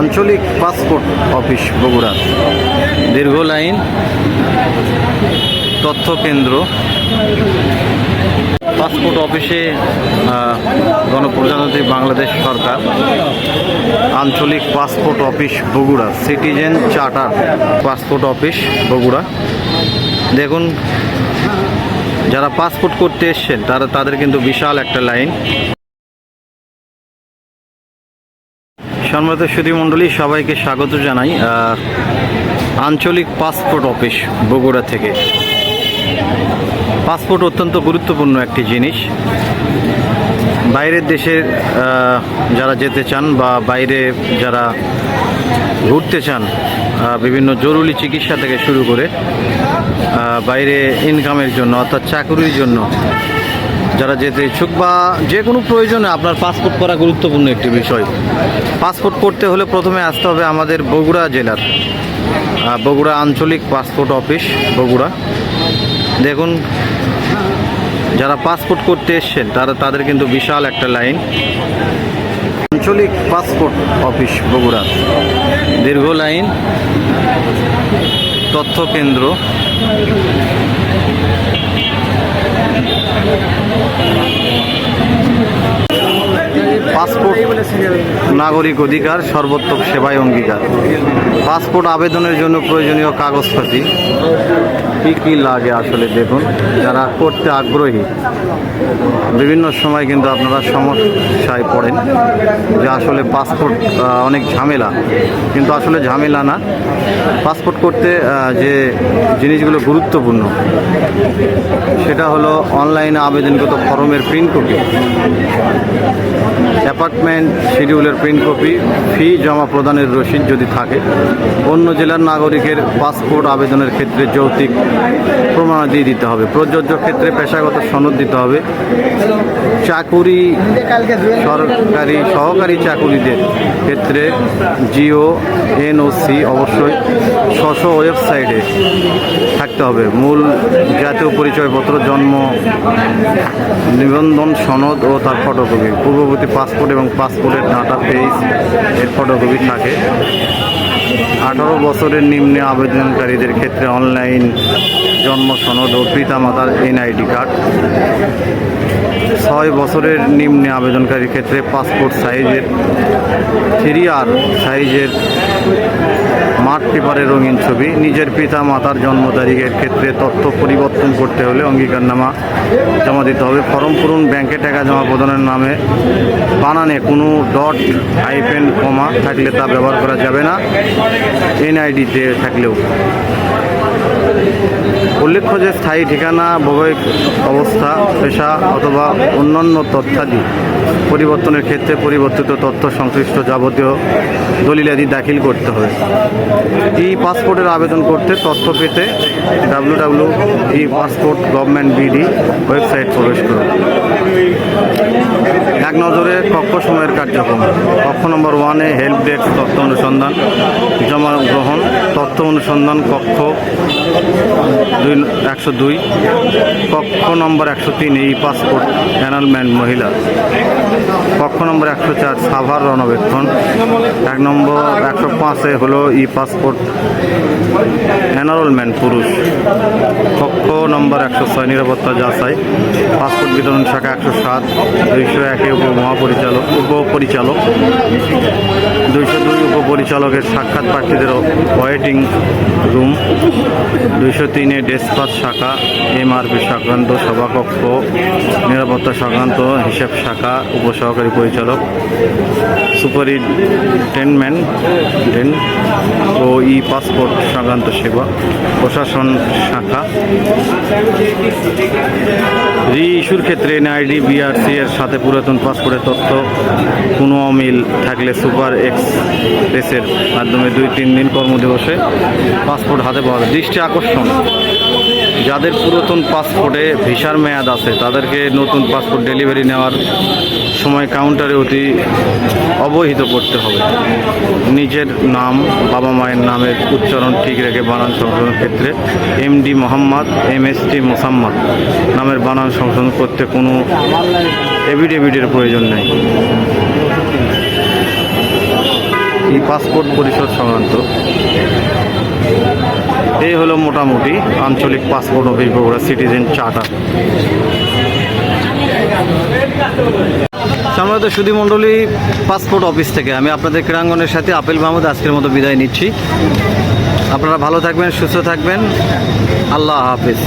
আঞ্চলিক passport office Bogura. দীর্ঘ line, তথ্য কেন্দ্র। পাসপোর্ট অফিসে গণপ্রজাতন্ত্রী বাংলাদেশ সরকার। আঞ্চলিক passport office Bogura. Citizen charter passport office Bogura. দেখুন, যারা পাসপোর্ট করতে এসছেন, তারা তাদের কিন্তু বিশাল একটা লাইন। সম্মানিত মণ্ডলী, সবাইকে স্বাগত জানাই আঞ্চলিক পাসপোর্ট অফিস বগুড়া থেকে। পাসপোর্ট অত্যন্ত গুরুত্বপূর্ণ একটি জিনিস। বাইরের দেশের যারা যেতে চান বা বাইরে যারা ঘুরতে চান বিভিন্ন জরুরি চিকিৎসা থেকে শুরু করে বাইরে ইনকামের জন্য অর্থাৎ চাকুরির জন্য যারা যেতে ইচ্ছুক বা যে কোনো প্রয়োজনে আপনার পাসপোর্ট করা গুরুত্বপূর্ণ একটি বিষয়। পাসপোর্ট করতে হলে প্রথমে আসতে হবে আমাদের বগুড়া জেলার বগুড়া আঞ্চলিক পাসপোর্ট অফিস বগুড়া। দেখুন, যারা পাসপোর্ট করতে এসছেন, তারা, তাদের কিন্তু বিশাল একটা লাইন। আঞ্চলিক পাসপোর্ট অফিস বগুড়া। দীর্ঘ লাইন, তথ্য কেন্দ্র। পাসপোর্ট নাগরিক অধিকার, সর্বোত্তম সেবায় অঙ্গীকার। পাসপোর্ট আবেদনের জন্য প্রয়োজনীয় কাগজপাতি। কী কী লাগে আসলে দেখুন, যারা করতে আগ্রহী। বিভিন্ন সময় কিন্তু আপনারা সমস্যায় পড়েন, যে আসলে পাসপোর্ট অনেক ঝামেলা। কিন্তু আসলে ঝামেলা না। পাসপোর্ট করতে যে জিনিসগুলো গুরুত্বপূর্ণ, সেটা হলো অনলাইনে আবেদনগত ফর্মের প্রিন্ট কপি অ্যাপার্টমেন্ট শিডিউলের প্রিন্ট কপি ফি জমা প্রদানের রসিদ যদি থাকে, অন্য জেলার নাগরিকের পাসপোর্ট আবেদনের ক্ষেত্রে যৌক্তিক প্রমাণাদি দিতে হবে। প্রযোজ্য ক্ষেত্রে পেশাগত সনদ দিতে হবে। চাকুরি সরকারি সহকারী চাকুরিদের ক্ষেত্রে জিও, এনওসি অবশ্যই স্ব ওয়েবসাইটে থাকতে হবে। মূল জাতীয় পরিচয়পত্র, জন্ম নিবন্ধন সনদ ও তার ফটোকপি। পূর্ববর্তী পাসপোর্ট এবং পাসপোর্টের ডাটা পেজ এর ফটোকপি থাকে। আঠারো বছরের নিম্নে আবেদনকারীদের ক্ষেত্রে অনলাইন জন্ম সনদ ও পিতামাতার এনআইডি কার্ড। ছয় বছরের নিম্নে আবেদনকারীর ক্ষেত্রে পাসপোর্ট সাইজের থ্রি আর সাইজের মাঠ পেপারে রঙিন ছবি। নিজের পিতা মাতার জন্ম তারিখের ক্ষেত্রে তথ্য পরিবর্তন করতে হলে অঙ্গীকারনামা জমা দিতে হবে। ফর্ম পূরণ ব্যাংকে টাকা জমা প্রদানের নামে বানানে কোনো ডট হাইপেন কমা থাকলে তা ব্যবহার করা যাবে না। এনআইডিতে থাকলেও। উল্লেখ্য যে স্থায়ী ঠিকানা বৈবাহিক অবস্থা, পেশা অথবা অন্যান্য তথ্যাদি পরিবর্তনের ক্ষেত্রে পরিবর্তিত তথ্য সংশ্লিষ্ট যাবতীয় দলিলাদি দাখিল করতে হবে। ই পাসপোর্টের আবেদন করতে তথ্য পেতে W W E passport government BD website প্রবেশ করুন। এক নজরে কক্ষ সময়ের কার্যক্রম। কক্ষ নম্বর ওয়ানে হেল্প ডেস্ক তথ্য অনুসন্ধান, জমা গ্রহণ তথ্য অনুসন্ধান কক্ষ দুই একশো দুই, কক্ষ নম্বর একশো তিন ই পাসপোর্ট অ্যানালমেন্ট মহিলা। কক্ষ নম্বর একশো চার, সাভার রণবেক্ষণ। এক নম্বর একশো পাঁচে হলো ই পাসপোর্ট এনরোলমেন্ট পুরুষ। কক্ষ নম্বর একশো ছয়, নিরাপত্তা যাচাই। পাসপোর্ট বিতরণ শাখা একশো সাত, দুইশো একে উপ মহাপরিচালক, উপপরিচালক। দুইশো দুই উপপরিচালকের সাক্ষাৎ প্রার্থীদের ওয়েটিং রুম। দুইশো তিনে ডেসপাস শাখা, এমআরপি সংক্রান্ত সভাকক্ষ, নিরাপত্তা সংক্রান্ত হিসাব শাখা, উপসহকারী পরিচালক, সুপারিনটেনমেন্ট ও ই পাসপোর্ট সংক্রান্ত সেবা, প্রশাসন শাখা। রি ইস্যুর ক্ষেত্রে এনআইডি বিআরসি এর সাথে পুরাতন পাসপোর্টের তথ্য কোনো অমিল থাকলে সুপার এক্সপ্রেসের মাধ্যমে দুই, তিন দিন কর্মদিবসে পাসপোর্ট হাতে পাওয়া। দৃষ্টি আকর্ষণ যাদের পুরাতন পাসপোর্টে ভিসার মেয়াদ আছে, তাদেরকে নতুন পাসপোর্ট ডেলিভারি নেওয়ার সময় কাউন্টারে অতি অবহিত করতে হবে। নিজের নাম, বাবা মায়ের নামের উচ্চারণ ঠিক রেখে বানান সংশোধনের ক্ষেত্রে MD Mohammad M S T Mosammat নামের বানান সংশোধন করতে কোনো এভিডেভিডের প্রয়োজন নেই। এই পাসপোর্ট পরিষদ সংক্রান্ত? এই হলো মোটামুটি আঞ্চলিক passport office Bogura citizen charter সম্মানিত সুধী মণ্ডলী পাসপোর্ট অফিস থেকে। আমি আপনাদের ক্রীড়াঙ্গনের সাথে আপেল মাহমুদ আজকের মতো বিদায় নিচ্ছি। আপনারা ভালো থাকবেন, সুস্থ থাকবেন। আল্লাহ হাফিজ।